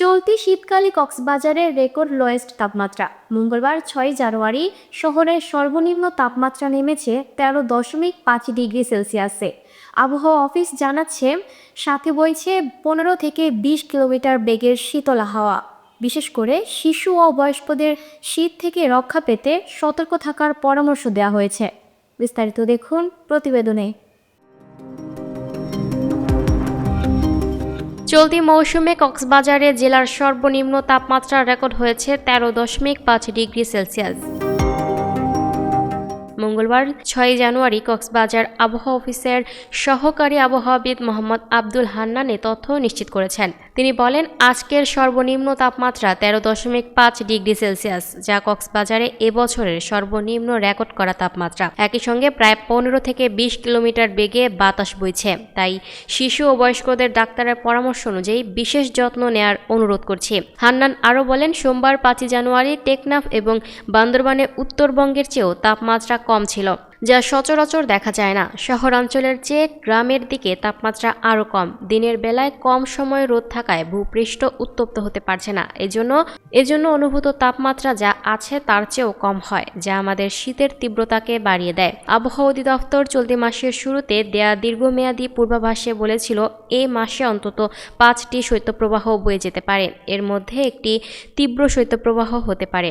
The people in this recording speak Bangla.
চলতি শীতকালে কক্সবাজারের রেকর্ড লোয়েস্ট তাপমাত্রা। মঙ্গলবার ছয় জানুয়ারি শহরের সর্বনিম্ন তাপমাত্রা নেমেছে তেরো দশমিক পাঁচ ডিগ্রি সেলসিয়াসে। আবহাওয়া অফিস জানাচ্ছে, সাথে বইছে পনেরো থেকে বিশ কিলোমিটার বেগের শীতলা হাওয়া। বিশেষ করে শিশু ও বয়স্কদের শীত থেকে রক্ষা পেতে সতর্ক থাকার পরামর্শ দেওয়া হয়েছে। বিস্তারিত দেখুন প্রতিবেদনে। চলতি মৌসুমে কক্সবাজারে জেলার সর্বনিম্ন তাপমাত্রা রেকর্ড হয়েছে তেরো দশমিক পাঁচ ডিগ্রি সেলসিয়াস। মঙ্গলবার ছয় জানুয়ারি কক্সবাজার আবহাওয়া অফিসের সহকারী আবহাওয়াবিদ মোহাম্মদ আব্দুল হান্নানে তথ্য নিশ্চিত করেছেন। তিনি বলেন, আজকের সর্বনিম্ন তাপমাত্রা তেরো দশমিক পাঁচ ডিগ্রি সেলসিয়াস, যা কক্সবাজারে এবছরের সর্বনিম্ন রেকর্ড করা তাপমাত্রা। একই সঙ্গে প্রায় পনেরো থেকে বিশ কিলোমিটার বেগে বাতাস বইছে। তাই শিশু ও বয়স্কদের ডাক্তারের পরামর্শ অনুযায়ী বিশেষ যত্ন নেয়ার অনুরোধ করছি। হান্নান আরও বলেন, সোমবার পাঁচই জানুয়ারি টেকনাফ এবং বান্দরবানে উত্তরবঙ্গের চেয়েও তাপমাত্রা কম ছিল, যা সচরাচর দেখা যায় না। শহরাঞ্চলের চেয়ে গ্রামের দিকে তাপমাত্রা আরও কম। দিনের বেলায় কম সময় রোদ থাকায় ভূপৃষ্ঠ উত্তপ্ত হতে পারছে না। এজন্য এজন্য অনুভূত তাপমাত্রা যা আছে তার চেয়েও কম হয়, যা আমাদের শীতের তীব্রতাকে বাড়িয়ে দেয়। আবহাওয়া অধিদপ্তর চলতি মাসের শুরুতে দেয়া দীর্ঘমেয়াদী পূর্বাভাসে বলেছিল, এ মাসে অন্তত পাঁচটি শৈত্যপ্রবাহ বয়ে যেতে পারে। এর মধ্যে একটি তীব্র শৈত্যপ্রবাহ হতে পারে।